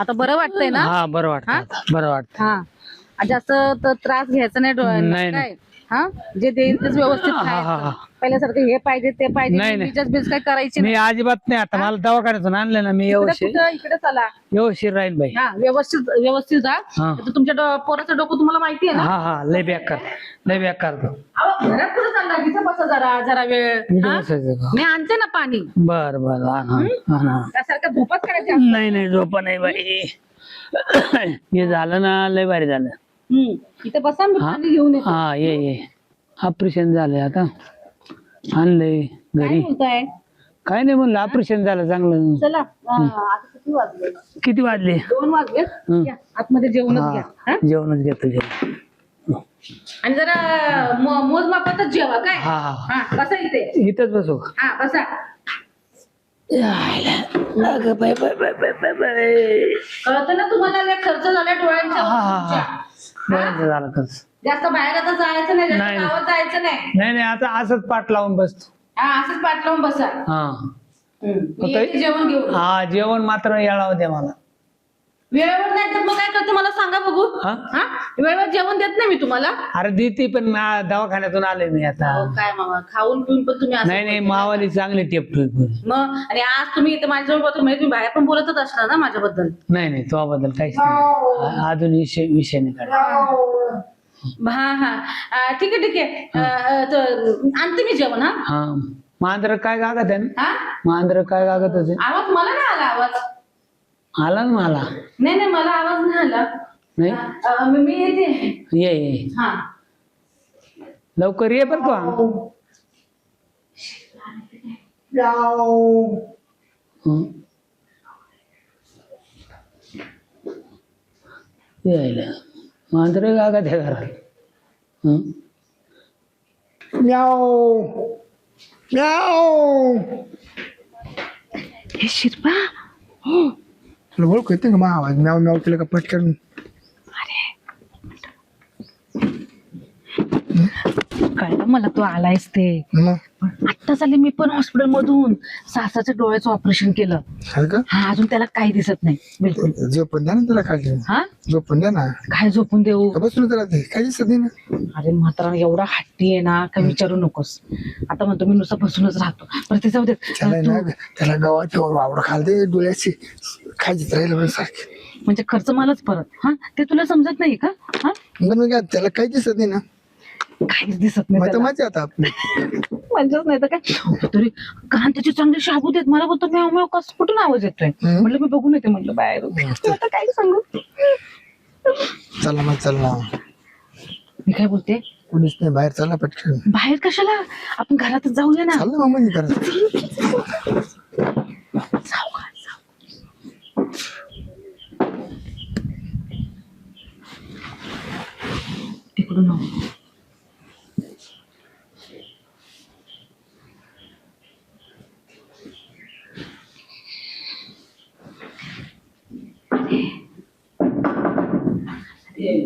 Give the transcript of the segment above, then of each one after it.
आता बरं वाटतंय ना? हा बरं वाटतं हा? बरं वाटतं हा. जास्त त- त्रास घ्यायचा नाही डोळ्यांना नाही, काय? हा? जे देईल तेच व्यवस्थित हा, हा, हा. पहिल्यासारखं हे पाहिजे ते नाही, पाहिजे नाही. बीजच बीज काय करायची मी अजिबात नाही आता. मला दवाखान्यातून आणलं ना मी इकडे व्यवस्थित. कुठं? इकडे चला. व्यवस्थित राहील बाई. हा व्यवस्थित व्यवस्थित जा. हा. आता तुमच्या डो- पोराचं डोकं तुम्हाला माहिती आहे ना? हा हा. लय बेकार. लय बेकार. तो अहो, घरात कुठं चालला तिथं बसा जरा जरा वेळ. इथं हा? बसायचं का? मी आणते ना पाणी. बर बर. हा हा त्यासारखं झोपच करायची नाही नाही झोपा नाही बाई. हे झालं ना लय भारी झालं. हम्म. इथे बसा मी? पाणी घेऊन येते. हा ये ये. ऑपरेशन झालंय आता. आणलंय काय घरी. बोलताय? काय नाही म्हणलं ऑपरेशन झालं चांगलं. चला आता किती वाजले? किती वाजले? दोन वाजले. या, आतमध्ये जेवणच घ्या. हा हा? जेवणच घेतो जेवण. आणि जरा मो- मोजमापातच जेवा काय? हा. हा हा बसा इथे. इथंच बसू. हा बसा. अगं bye bye bye bye bye bye कळतं ना तुम्हाला लय खर्च झाला हा. झालं जास्त बाहेर आता जायचं नाही जास्त नाही. गावात जायचं नाही. नाही नाही आता असंच पाठ लावून बसतो. हा असंच पाठ लावून बसा. हा. हम्म. मी होतंय? येते जेवण घेऊन. हा जेवण मात्र येळावं द्या मला. वेळेवर नाही तर मग काय करते? मला सांगा बघू. हा? हा? वेळेवर जेवण देत नाही मी तुम्हाला? अरे देते पण दवाखान्यातून आले मी आता. अहो, काय मामा खाऊन पिऊन पण तुम्ही असं नाही नाही. मावाली चांगली टेप ठेवली. मग आणि आज तुम्ही इथे माझ्याजवळ म्हणजे तुम्ही बाहेर पण बोलतच असणार ना माझ्याबद्दल? नाही नाही तुझ्याबद्दल काहीच नाही. आ- अजून विषय विषय नाही काढला. हा हा. अं, ठीक आहे ठीक आहे. अं, तर आणते मी जेवण हा? हा. मांजर काय कागद आहे ना? हा? मांजर काय होते? आवाज मला नाही आला आवाज. आला ना मला? नाही नाही मला आवाज नाही आला. नाही? मी मी येते. ये ये. हा. लवकर ये बर का. हं. यायला. मांजर कागद आहे घरात हं? हे शिरपा. तुला ओळख येते का मा आवाज? म्याव म्याव केलं का पटकन कळलं मला तू आलायस ते. मग? आत्ताच आले मी पण हॉस्पिटल मधून. सासाच्या डोळ्याचं ऑपरेशन केलं. का? हा अजून त्याला काही दिसत नाही. बिलकुल. झोपून द्या ना त्याला खाली हा? झोपून द्या ना. काय झोपून देऊ? बसून त्याला? ते काही दिसत नाही ना. अरे म्हातारा एवढा हट्टी आहे ना काय विचारू नकोस. आता म्हणतो मी नुसतं बसूनच राहतो. पण ते जाऊ दे. त्याला ना तू- त्याला गावात वावड खालते डोळ्याची खायची राहिलं पण सारखी. म्हणजे खर्च मलाच परत. हा? ते तुला समजत नाही का? हा? मग काय, त्याला काही दिसत नाही ना. काहीच दिसत नाही त्याला. मजा आता आपली. म्हणजेच नाही तर काय? तरी कान त्याचे चांगले शाबू देत मला बोलतो म्याव कस कुठून आवाज येतोय? हम्म. म्हटलं मी बघून येते. म्हटलं बाहेर आता काय सांगू? चला मग चल. ना मी काय बोलते? कोणीच नाही बाहेर चला पटकन. बाहेर कशाला? आपण घरातच जाऊया ना. चाल ना मग म्हणजे जाऊ का जाऊ. तिकडून.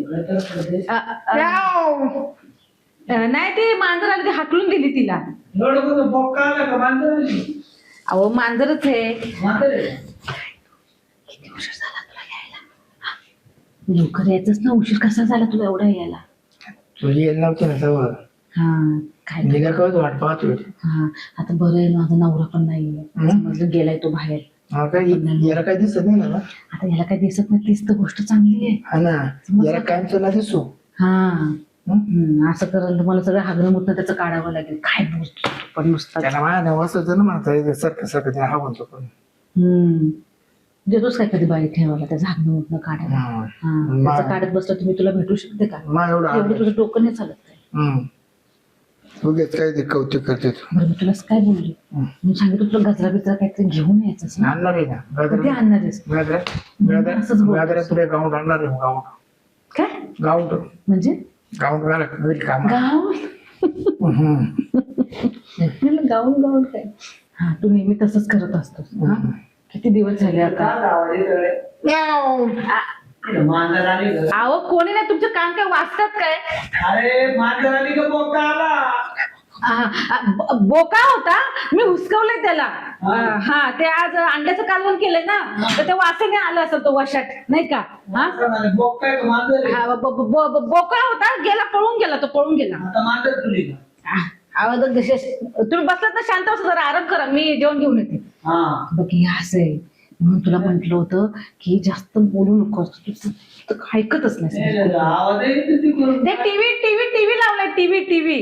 अ- अ- अ, नाही ते मांजर आली ती हाकलून दिली तिला. अहो मांजरच आहे. किती उशीर झाला तुला यायला? हा? लवकर यायचंच ना उशीर कसा झाला तुला एवढा यायला? तुझी येईल नव्हती ना जवळ हा काय कळत वाट पाहत होती हा आता बरं आहे माझा नवरा पण हम्म. समजलं गेलाय तो बाहेर. हा काय याला काही दिसत नाही ना आता याला काही दिसत नाही तीच तर गोष्ट चांगली आहे. हा ना याला कायमचं ना दिसू. हा? हम्म, असं करेल तर मला सगळं हागणं मुतणं त्याचं काढावं लागेल. काय बोलतो पण नुसता. त्याला माझ्या होतं ना म्हणता सारखं सारखं ते हा म्हणतो पण हम्म देतोस काय कधी बाई ठेवायला त्याचं हागणं मुतणं काढायला? हं. त्याचं काढत बसलं तुम्ही तुला भेटू शकते का? मा एवढं एवढं. तुझं डोकं नाही चालत काय. उगीच काय ते कौतुक करते तू बरं मी तुला काय बोलली? हं. मी सांगितलं तुला गजरा बिजरा काहीतरी घेऊन यायचंच ना आणणार आहे ना? कधी गाजर आणणार आहेस? गाजर असंच बोलतोस. गाजर तुला गाऊंड आणणार आहे गाऊंड काय? गाऊंड म्हणजे? गाऊंड घाला घरी काम गाऊन. म्हणलं गाऊन गाऊन काय? हा तू नेहमी तसंच करत असतोस. हा? किती दिवस झाले आता? मांजर आली का? अहो कोणी नाही तुमचे कान काय वाचतात काय? अरे मांजर आली का बोका आला. बोका होता. मी हुसकवलंय त्याला. हा. ते आज अंड्याचं कालवण केलंय ना. तर ते वासाने आलं असं तो वशाट नाही का? हा? बोक. हा, ब- ब- ब- होता गेला पळून गेला तो पळून गेला. आवाज तुम्ही बसलात ना शांत बसा जरा आराम करा मी जेवण घेऊन येते. बघ हे असं आहे. म्हणून तुला म्हंटल होतं की जास्त बोलू नको तू तू ऐकतच नाही टीव्ही टीव्ही टीव्ही लावलाय टीव्ही टीव्ही.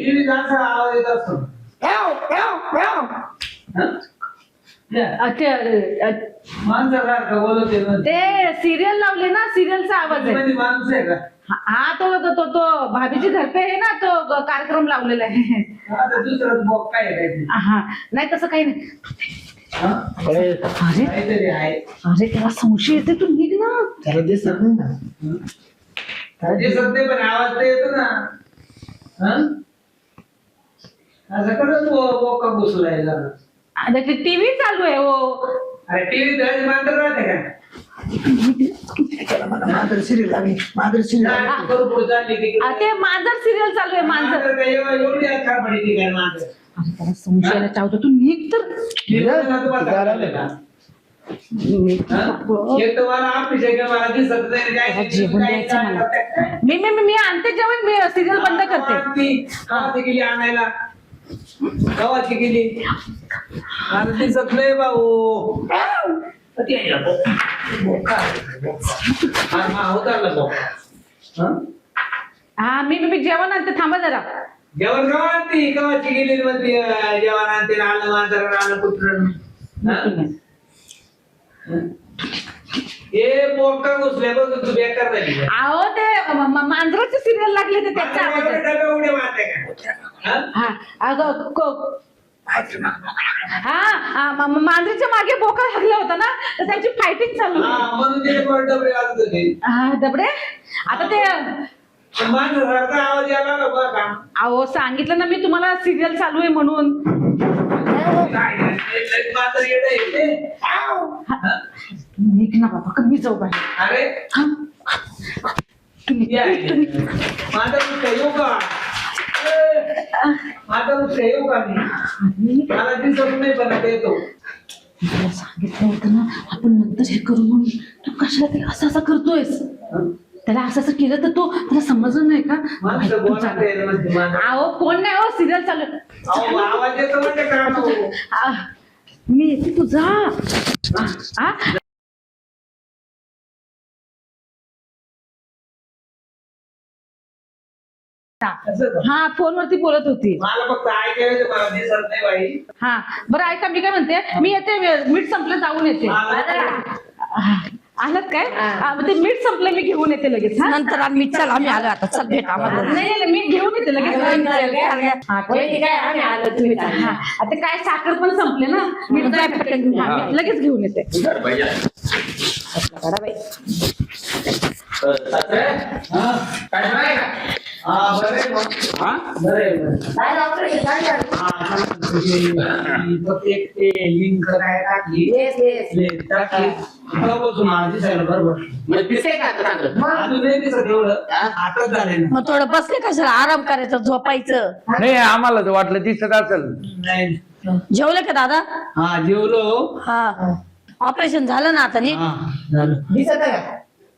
ते सिरियल लावले ना सिरियलचा आवाज आहे. हा तो तो तो तो भाभीची घरपे आहे ना तो कार्यक्रम लावलेला आहे. हा नाही तसं काही नाही? अरे काहीतरी आहे. अरे त्याला संशय येते तू निघ ना. त्याला दिसत नाही ना. जे सध्या पण आवाज तर येतो ना. हा? असं बो- बोका घुसलाय जरा आता ते टीव्ही चालू आहे हो. अरे टीव्ही तरी मांजर राहते का? त्याला लागली. लागली काय करू पुढे चालली की आ, ते मांजर सिरियल चालू आहे मांजर. मांजर काय एवढी अख्खा ती काय मांजर? त्याला संशयाला चावतो. तू निघ तर. मी? निघ. तर मला जेवण द्यायचं मला मी मी मी- मी आणते जेवण. मी सिरियल बंद करते. गेली आणायला. गावाची गेली. मला दिसत नाही भाऊ. कधी हा बोका? हा, हा. हा? हा मी मी जेवण आणते. थांबा जरा. जेवण ती गावाची गेली म्हणते जेवण आलं मांजर आलं कुत्र हे? बोका घुसले बघ तू बेकार झाली. अहो ते म- म- मांजराचे सिरियल लागले ते त्याचा आवाज आहे. डबे उड्या मारते का? हा? अगं मांजरीच्या मागे बोका लागला होता ना तर त्यांची फायटिंग चालू. हा, म्हणून ते पोरं डबे वाजत होते. हा दबडे आता ते माणसासारखा आवाज यायला नको बरं का? अहो सांगितलं ना मी तुम्हाला सिरियल चालू आहे म्हणून. काय नाही, लय मात्र येडं आहे ते. निघ ना बाबा कमी जाऊ बाहेर? अरे? हा. तुम्ही या तुम्ही माझा नुसतं येऊ का? ए, माझा नुसतं येऊ का मी? अरे, मला दिसत नाही पण आता येतो. तुला सांगितलं होतं ना आपण नंतर हे करू म्हणून. तू कशाला त्याला असं असं करतोयस त्याला असं असं केलं तर तो त्याला समजलं नाही का. अहो फोन नाही हो सिरियल चालू. मी येते तू? जा आ, असं का? हा फोनवरती बोलत होती. हा बरं ऐका मी काय म्हणते? मी येते मीठ संपलं जाऊन येते. आलात काय? हा, मग ते मीठ संपलं मी घेऊन येते लगेच हा? नंतर आम्ही चल आम्ही आलो आता चल भेट आम्हाला. नाही नाही, मी घेऊन येते लगेच. हा, हा, आता काय साखर पण संपले ना? मी जाय पटकन घेऊन हा, मी लगेच घेऊन येते. बरं. बरं आहे. हा, एक ते लिंक काय टाकली? टाकली. दिसायला बरोबर दिसत ना. मग थोडं बसले कशाला आराम करायचं झोपायचं. नाही आम्हाला तर वाटलं दिसत असेल. नाही. जेवलं का दादा? हा जेवलो. हा. ऑपरेशन झालं ना आता नीट? हा झालं.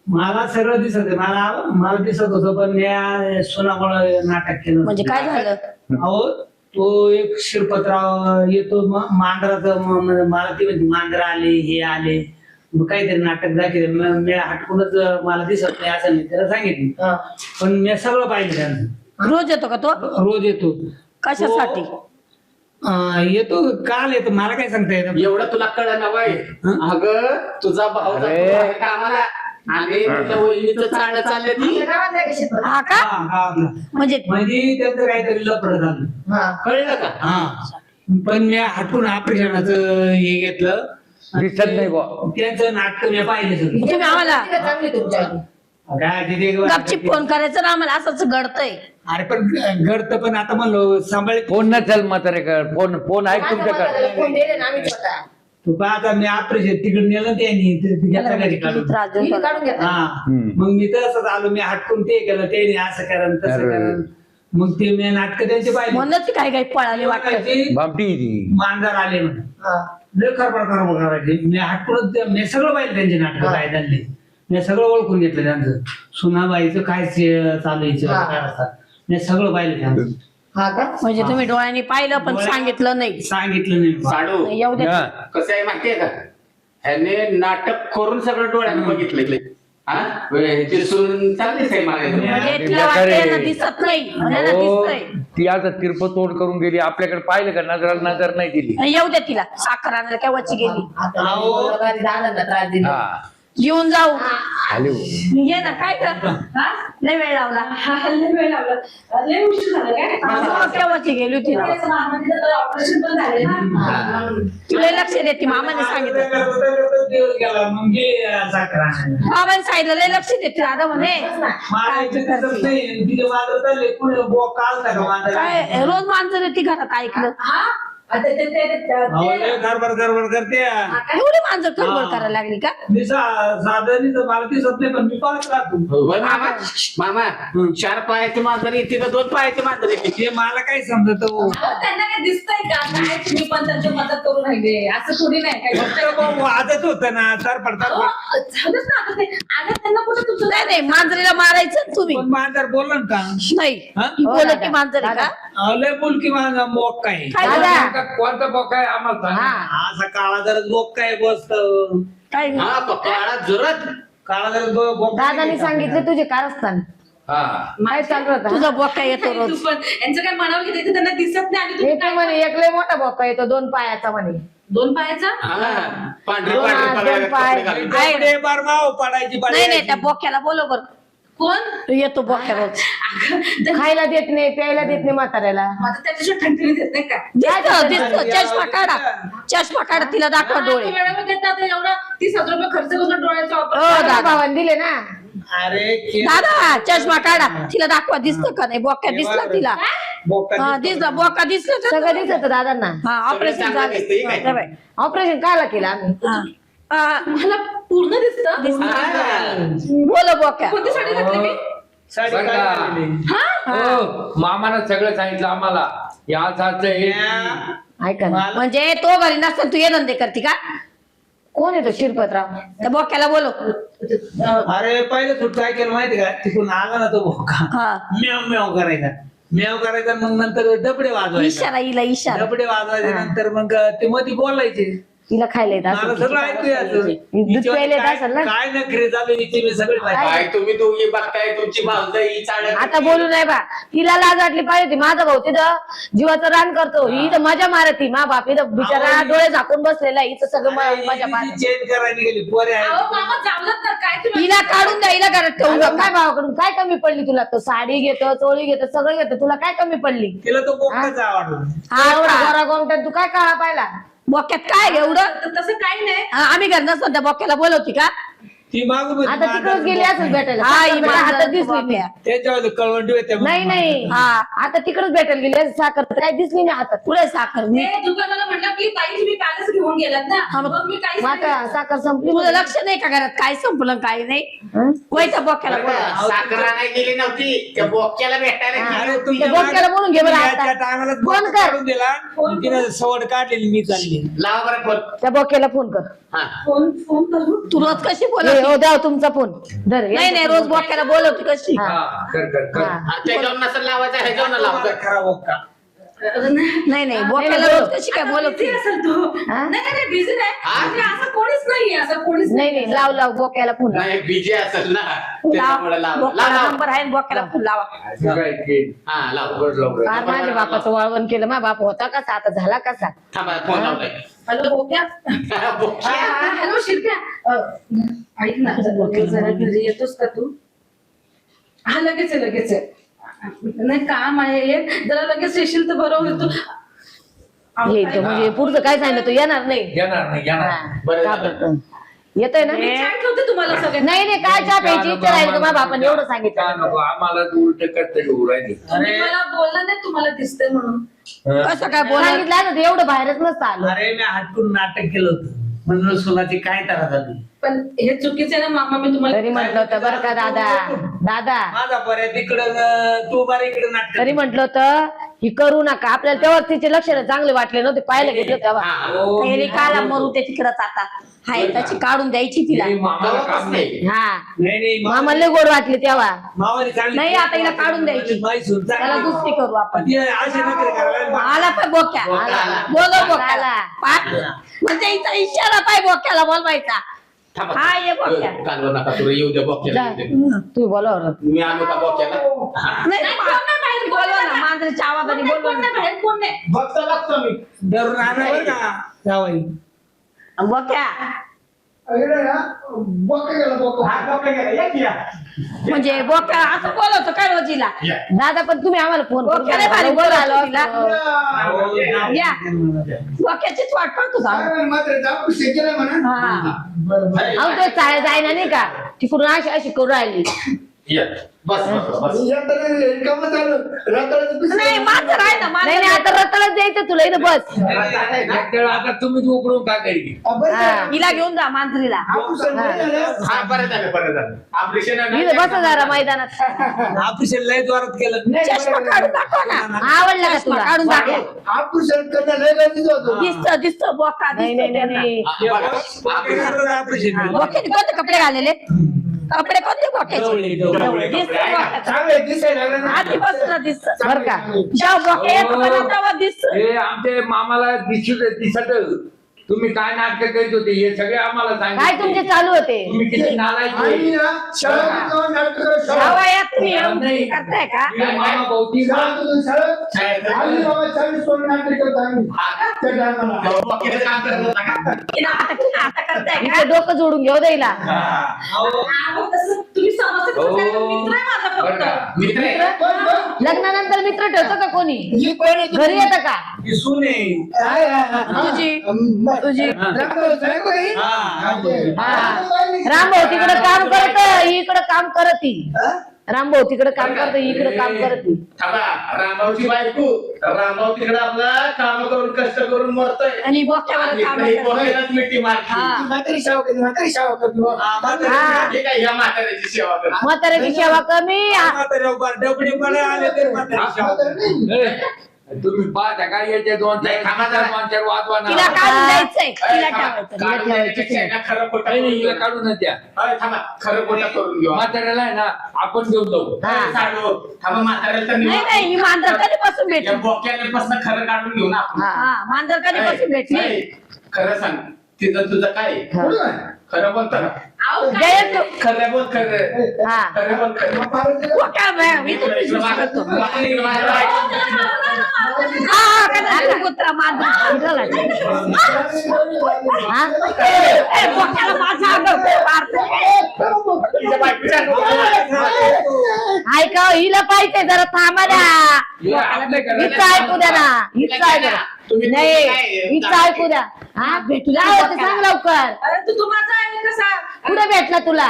मला सगळं दिसत आहे. मला मला दिसत होतं पण मी सोनामुळे नाटक केलं म्हणजे काय झालं? अहो तो एक शिरपतराव येतो म- मांजराचं म- म- मला ती म्हणते मांजर आले हे आले. मग काहीतरी नाटक दाखवलं. म- मी हटकूनच मला दिसत नाही असं नाही त्याला सांगितलं. पण मी सगळं पाहिलं त्यानं रोज येतो का तो? रोज येतो. कशासाठी? तो, अं, येतो काल येतो. मला काय सांगता येत एवढं तुला कळलं ना बाई? अगं तुझा भाऊ अरे. कामाला. आणि तुझ्या वहिनीचं चालणं चाललं ती. हा का? म्हणजे? म्हणजे त्यांचं काहीतरी लफड झालं. कळलं का? हा. पण मी हटून ऑपरेशनाचं हे घेतलं. दिसत नाही बुवा. त्यांचं नाटक मी पाहिलं सगळं. तुम्ही आम्हाला काय तिथे गपचिप फोन करायचं ना आम्हाला असंच घडतंय. अरे पण घडतं पण आता म्हणलो सांभाळ. फोन नसेल म्हातारेकडे फोन फोन आहे तुमच्याकडे. पहा आता मी ऑपरेशन तिकडे नेलं त्यांनी ते- ते घेतलं घरी काढून. त्रास देऊन हा. हम्म. मग मी तसंच आलो मी हटकून ते केलं त्याने असं करा तसं अरे. करा मग ते मी नाटक त्यांचे पाहिजे म्हणूनच ती काही काही पळाली वाटत. भामटी ती मांजर आले म्हणे. लय खरबड खरबड करायचे. मी हातकडून ते- मी सगळं पाहिलं त्यांचे नाटक काय झाले मी सगळं ओळखून घेतलं त्यांचं. सुनाबाईचं काय से- चालायचं काय असतात मी सगळं पाहिलं त्यांचं. म्हणजे तुम्ही डोळ्यांनी पाहिलं पण डोळ्या- सांगितलं नाही. सांगितलं नाही. साडू. येऊ दे. हा. कसं आहे माहितीये का? ह्याने नाटक करून सगळं डोळ्यानं बघितलं हा? ह्याची सून चाललीच आहे म्हणजे अरे तिला वाटतंय बेकार ना आहे. दिसत नाही. म्हणजे ना हो, दिसतंय. ती आता तिरप तोड करून गेली. आपल्याकडे पाहिलं का? नजराला नजर नाही दिली. येऊ दे तिला. साखर आणायला केव्हाची गेली? हा. घेऊन जाऊ. आले हो. ये ना काय कर हा? लय वेळ लावला. वेळ लागला लय उशीर झाला काय? हा, केव्हाची गेली होती? ना ऑपरेशन पण झाले ना. तुला लक्ष देते मामाने सांगितलं. दिवस गेला मग गेली साखर आणायला. मामाने सांगितलं लय लक्ष देते दादा म्हणे काय रोज माणसं येते घरात ऐकलं. हा? आता ते- ते- ते- ते- अहो, लय गडबड गडबड करते. एवढी करायला लागली का? मी सा- साधं नाही तर मला दिसत नाही पण मी पाहत राहतो. होय मामा मामा चार पायाची मांजर येते का दोन पायाची मांजर येते ते मला काही समजत हो. अहो, त्यांना काय दिसतंय का? काय तुम्ही पण त्यांची मदत करू राहिले. असं थोडी नाही काय फक्त भाऊ आजच होत ना तर पडतात अहो, झालंच ना आता ते. आता त्यांना कुठे तुमचं नाही नाही मांजरीला मारायचं ना तुम्ही. पण मांजर बोलला ना का? नाही. हा? ही बोलत ती मांजर आहे का? अहो, लय बोक काय काय झालं? कोणता बोका आहे आम्हाला सांग. असा काळा जरा बोक काय बसत. काय हा काळा जुरत. काळा जरा बो- बोक दादानी सांगितलं तुझे कारस्थान. हा. काय चालू होता तुझा बोका येतो तू रोज. पण यांचं काय म्हणावं की ते त्यांना दिसत नाही आणि तुम्ही येतो काय म्हणे एक लय मोठा बोका येतो दोन पायाचा म्हणे. दोन पायाचा? हा. पांढरे दोन हात, दोन पाय. कपडे घालून. कपडे बार माव पडायची नाही नाही त्या. बोक्याला बोलव बर. कोण? तू येतो बोक्या रोज अगं, ते- खायला देत नाही प्यायला देत नाही म्हाताऱ्याला. आता त्याच्याशिवाय ठणठणी देत नाही का? दिसतो दिसतो चष्मा काढा. चष्मा काढा तिला दाखवा डोळे. एवढा तीस हजार रुपये खर्च करून डोळ्याचा हो, ऑपरेशन दादा. भावाने दिले ना. अरे दादा चष्मा काढा. तिला दाखवा दिसतं का नाही? बोक्या दिसला तिला. बोका हा दिसला बोका दिसला तर- सगळं दिसत दादांना. हा ऑपरेशन झालं. ऑपरेशन कायला केलं आम्ही? मला पूर्ण दिसतं. बोल बोक्या कोणती साडी घातली मी? साडी काय? घातलेली? हो? मामानं सगळं सांगितलं आम्हाला. या हे त्या- ऐका ना. मला- म्हणजे तो घरी नसताना तू ये धंदे करते का? कोण येतो शिरपतराव? त्या बोक्याला बोलव. अरे पहिले सुट काय केलं माहिती का? तिकडून आला ना तो बोका. हा. म्याव म्याव करायचा. म्याव करायचा मग नंतर डबडे वाजवायचे. इशारा हिला इशारा. डबडे वाजवायचे नंतर मग ते मध्ये बोलायचे. तिला खायला येत मला असेल. सगळं ऐकू यायचं. दूध प्यायला येत काय असेल ना. काय नखरे चालू हिचे मी सगळे पाहिजे. काय तुम्ही दोघी बघताय तुमची भावज ही चाळत आता बोलू नाही बा. तिला लाज वाटली पाहिजे होती. माझा भाऊ तिथं जीवाचं रान करतो. ही तर मजा मारती मा बाप इथं बिचारा आवडली. डोळे झाकून बसलेला आहे. हिचं सगळं म- मजा हिची मारत. चेंज करायला गेली. पोरे अहो आहे मामा जावलत ना काय तुम्ही हिला काढून द्या. हिला घरात ठेवून. काय भावाकडून? काय कमी पडली तुला? तो साडी घेतो चोळी घेतो सगळं घेतो. तुला काय कमी पडली? तिला तो आवडला. हा एवढा? गोरा गोमटा तू काय काळा पाहिला? बोक्यात काय एवढं? तसं काही नाही. आम्ही घर नसतो त्या बोक्याला बोलवती का? ती होती आता तिकडच गेली असेल भेटायला. हा ही साखर हातात दिसली त्या. त्याच्यावर कळवंडी होत्या नाही नाही. हा आता तिकडच भेटायला गेली. असेल. साखर तर काय दिसली नाही हातात. पुढे साखर मी. ते दुकानाला म्हटलं की ताई तुम्ही कालच घेऊन गेलात ना. हा, मग- मग मी काहीच मग नाही आता साखर संपली तुझं लक्ष नाही का घरात? काय संपलं काय नाही? हं? बोक्याला. साखर आणायला गेली नव्हती. त्या बोक्याला भेटायला. गेली अरे होती. तुमच्या ते बोक्याला मागे- बोलून घे बरं आता. याच्या टायमाला फोन कर. काढून दिला तिने सवड काढलेली मी चालली. लावा बरं फोन. त्या बोक्याला फोन कर. हा. फोन फोन करू? तू रोज कशी ए, हो द्या तुमचा फोन. धर नाही नाही रोज बोक्याला बोलवती कशी? हा. हा कर कर कर. हा. हा, त्याच्यावर नसेल लावायचं ह्याच्यावर लावायचं. खरा बोक्का नाही नाही बोक्याला रोज कशी काय बोलवती? असेल तो? हा? नाही नाही बिझी नाही. हा? म्हणजे असं कोणीच नाही असं कोणीच नाही नाही लाव लाव बोक्याला फोन लाव. नाही बिजी असेल ना. त्याच्यामुळे लाव. लाव बोक्याला लाव. नंबर आहे बोक्याला फुल लावा. असं काय की. हा लाव. लवकर लवकर. फार माझ्या बापाचं वाळवण केलं. माझा बाप होता कसा? आता झाला कसा? थांबा फोन लावलाय. हॅलो बोक्या. हॅलो शिरप्या अ, ऐक ना जरा घरी येतोस का तू? हा लगेच आहे लगेच आहे नाही काम आहे एक जरा लगेच येशील तर बरं होईल तू. अहो, येईल तो म्हणजे पुढचं काय सांगितलं तो? येणार नाही. येणार नाही येणार. बरं झालं. येतोय ना? मी चाय ठेवते तुम्हाला नाही नाही काय चहा प्यायची? इच्छा राहील का माझ्या बापाने एवढं सांगितलं. नको आम्हाला उलट करता येऊ राहिली. तुम्ही मला बोलला नाही तुम्हाला दिसतंय म्हणून. कसं काय बोला सांगितलं ना ते एवढं बाहेरच नसतं आलं. अरे मी हातकून नाटक केलं होतं. म्हणून सुनाची काय तरा झाली? पण हे चुकीचं आहे ना मामा मी तुम्हाला तरी म्हंटल होतं बरं का दादा? दादा? माझा पर्याय तिकडं तू बारा इकडे नाटक तरी म्हंटल होतं ही करू नका. आपल्याला तेव्हा तिचे लक्षण चांगले वाटले नव्हते पाहायला घेतलं तेव्हा. हो, तरी काला मरू ते तिकडच आता हाय त्याची काढून द्यायची तिला. हे मामाला काम नाही. हा. नाही नाही मा- मामाला लय गोड वाटले तेव्हा. चांगली नाही, आता हिला काढून द्यायची. माई सून त्याला चांगली. दुसरी करू आपण. ती अशी नोकरी करायला आला पाय बोक्या. बोलव बोक्याला. आला. पाय. म्हणजे इथं इशारा पाय बोक्याला बोलवायचा. थांबा. हा, ये बघ्या. ए, कालवा नका तुला येऊ द्या बॉक्याला येऊ बोलावर मी आणू का बॉक्याला नाही नाही, कोण नाही बाहेर, बोलवा ना. मांजरीच्या आवाजाने कोण नाही, बोलवा कोण ना. नाही बाहेर कोण? नाही बघतो बघतो मी. धरून आणा बरं का? जावई बोक्या हा, कपडे घ्या, या की या. म्हणजे बोक्या असं बोलवतो काय रोजीला दादा पण तुम्ही आम्हाला फोन करून बोक्याला भारी तिला. जाऊ. या. बोक्याचीच वाट पाहतो जाऊ. हा अहो तो चाळ जायना नाही का तिकडून अशी अशी करून राहिली. बस बस बस नाही मांजर आहे ना नाही मांजर नाही आता रताळच द्यायचं तुला इथं बस. त्यावेळेला आता तुम्हीच उकडून का करी हा. हिला घेऊन जा मांजरीला. हा बरं झालं बरं झालं ऑपरेशन इथं बस जरा मैदानात. ऑपरेशन लय जोरात केलं. चष्मा काढून दाखवा ना. आवडलं का चष्मा तुला? काढून दाखव. दिसत दिसत बोका नाही नाही नाही नाही ऑपरेशन. कोणते कपडे घालेले कपडे कोणते बोक्याचे दिसतं बोक्याचं. चांगले दिसायला लागले ना. आधीपासून दिसत. बरं का. जेव्हा येतो तेव्हा दिसत. हे आमचे मामाला दिसत दिसत. तुम्ही काय नाटक करीत होते हे सगळे आम्हाला काय सांगितले तुमचे चालू होते? तुम्ही किती नालायक आम्ही आहे. ना शाळेत जाऊन नाटकं करत शाळेत. शाळेत तुम्ही येऊन नाही. करताय का? मामा भाऊती शाळेतून शाळेत? आम्ही बाबा चाळीस सोडून नाटक करतो आम्ही. त्या टायमाला बॉक्याचं काम करत होता का? की ना आता की ना आता करताय का इथे डोकं जोडून घेऊ द्यायला अहो, तुम्ही समजता? हो. मित्र आहे माझा बरं का? फक्त मित्र आहे पण बघ, लग्नानंतर मित्र ठेवतो का कोणी ही कोण आहे? घरी येतं का सुने आहे, आहे, आहे. तुझी अं, तुझी आहे ही. हा. हा. हा. रामभाऊ तिकडे काम करत इकडे काम करत रामभाऊ तिकडे काम करत इकडे काम करत थांबा. रामावची बायको रामाव तिकडे आपला काम करून कष्ट करून मरतोय. आणि बोक्यावर काम मिठी म्हातारी सेवा करते म्हातारी सेवा करते बघ. हा हे. काय या म्हाताऱ्याची सेवा करते म्हाताऱ्याची सेवा कमी. आ- डबडी मध्ये आले तर म्हातारी नाही. ए, तुम्ही पाहता का? याचे दोन नाही, चार थांबा जरा. दोन चार वाजवा तिला ना काढून द्यायचंय. तिला. ठेवायचं देण्यापेक्षा ना खरं खोटं नाही नाही, हिला करून काढून द्या. थांबा. खरं खोटं करून घेऊ. म्हाताऱ्याला आहे ना आपण घेऊन जाऊ. हा. साडू, थांबा म्हाताऱ्याला तर नाही. नाही ही मांजर कधीपासून या भेटली? बोक्यापासून खरं काढून घेऊ ना आपण. हा. हा मांजर कधीपासून भेटली? अय, खरं सांग. तिथं तुझं काय आहे? कुठं आहे? खरं बोलतो ना? खरं बोल खरं हा. खरं बोल खरं बाया, मी. हा, हा, झालं? कुत्रा मांजर हा? ए, बोक्याला माझा अंग मारतोय. तिच्या बायकोच्या ऐका हिला पाहिजे जरा थांबा द्या हे आपल्या घराला- हिचं ऐकू द्या ना. हिचं ऐकू द्या. तुम्ही नाही काय ऐकू द्या हा भेटू बोक्याला. सांग लवकर. अरे तू तू माझा आहे कसा? कुठे भेटला तुला?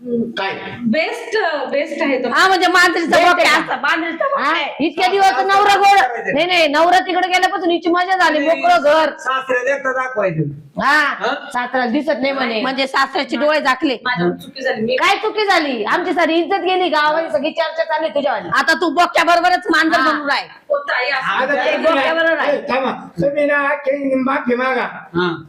काय? बेस्ट बेस्ट आहे तो. हा म्हणजे मांजरीचा हा? आहे. इतक्या दिवस नवरा गोड नाही नाही नवरा तिकडे गेल्यापासून हिची मजा झाली मोकळं घर. सासऱ्याला एकदा दाखवायचं. हा. सासरा दिसत नाही म्हणे. म्हणजे सासऱ्याचे डोळे झाकले. माझ्या चुकी झाली मी काय चुकी झाली? आमची सारी इज्जत गेली गावामध्ये सगळी चर्चा चालली तुझ्यावाली. आता तू बोक्या बरोबरच मांजर हा. बनून हो, असं आता. तुम्ही बोक्या बरोबर आहे. ए, थांबा. तुम्ही ना काही माफी मागा.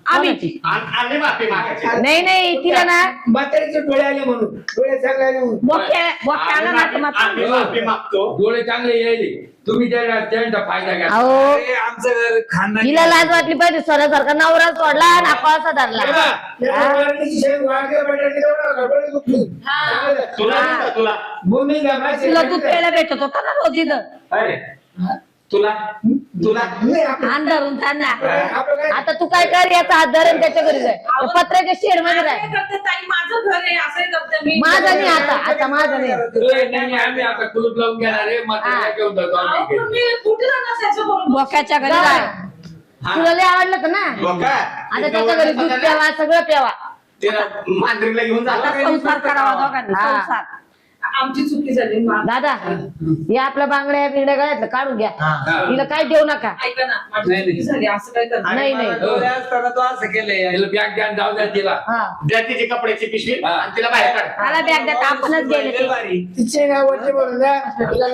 आम्ही माफी मागायची. नाही नाही तिला ना म्हातारीचे डोळे आले म्हणून डोळे चांगले आले म्हणून बोक्या बोक्या आला आम्ही ना की माफी- आम्ही मात्र माफी मागतो. डोळे चांगले यायले. तुम्ही त्यांचा फायदा घ्या. अहो. अरे, आमचं घर खानदानी हिला लाज वाटली पाहिजे सोन्यासारखा नवरा सोडला आणि असा धरला. चांगलं आहे. तुला तुला तुला. दूध प्यायला भेटत होता ना रोज इथं. अरे. तुला? तुला? अंधारून आता तू काय कर याचा हात धरण त्याच्या घरी जाय. अहो, पत्र्याच्या शेडमध्ये ताई माझं घर आहे असं करते मी. माझा नाही आता आता माझा नाही. आम्ही आता कुलूप लावून घेणार आहे घेऊन जातो बोक्याच्या घरी जाऊ. राय तुला लय आवडलं होतं ना? आता त्याच्या घरी दूध प्यावा सगळं प्यावा. मांजरीला घेऊन आता जातो संसार करावा दोघांनी. संसार. आमची चुकी झाली. दादा हे आपल्या बांगड्या बिंगड्या गळ्यातलं काढून घ्या. तिला काय देऊ नका. ऐका ना माझी नाही, चुकी नाही. झाली असं काय करणार? नाही मला नाही डोळे असताना तो असं केलंय. तिला बॅग द्या आणि जाऊ द्या तिला. हा. द्या तिची कपड्याची पिशवी हा. आणि तिला बाहेर काढ. मला बॅग द्या आपणच गेले ते. भारी तिचे तिला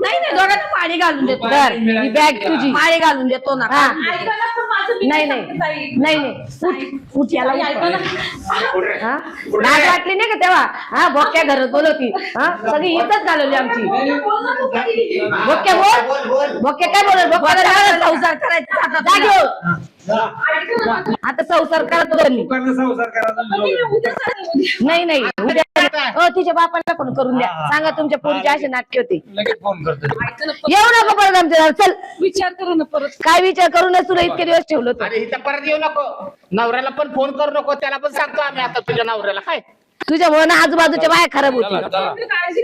नाही नाही दोघांना पाणी घालून देतो. ही बॅग तुझी. पाणी घालून देतो ना. हा. ऐका ना पण माझं मी नाही नाही. सांगते ताई. नाही नाही. उठ उठ याला ताई, उठ. ऐका ना हा? लाज वाटली नाही का तेव्हा? हा भोक्या घरात बोलवती. हा? सगळी इथंच घालवली आमची. बोल. ना. भोक्या बोल भोक्या काय लागलं संसार करायचा आता जा ना संसार करत. नाही नाही. उद्या हो तिच्या बापाला पण करून द्या. सांगा तुमच्या पोरीचे असे नाटके होते. ना, येऊ नका परत आमच्या. चल. विचार करू ना परत. काय विचार करूनच तुला इतके दिवस ठेवलं होतं. परत येऊ नको. नवऱ्याला पण फोन करू नको. त्याला पण सांगतो आम्ही आता तुझ्या नवऱ्याला. काय? तुझ्या म्हणून आजूबाजूच्या बाया खराब होती चला चला काळजी.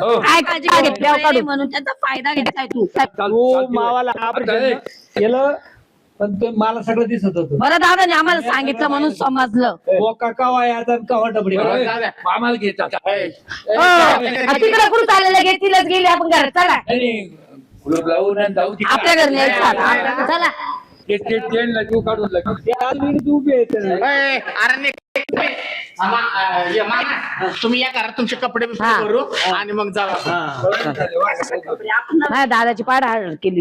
हो काय काळजी घेतली म्हणून त्याचा फायदा घेताय तू चाल- तू. मावाला आता ऑपरेशन हे, केलं पण ते मला सगळं दिसत होतं बरं दादाने आम्हाला सांगितलं म्हणून समजलं कवा डबडी. आम्हाला घेतात तिकडे कुठं चाललेलं घेतीलच गेली आपण घरात चला कुलूप लावून आणि जाऊ तिकडे. आपल्या घरी. चला ते ते ट्रेनला जीव काढून ते आज मी उभी. ए, अरे ये मामा, तुम्ही या घरात तुमचे कपडे हा. करू आणि मग आपण. माझ्या दादाची पाड हाड केली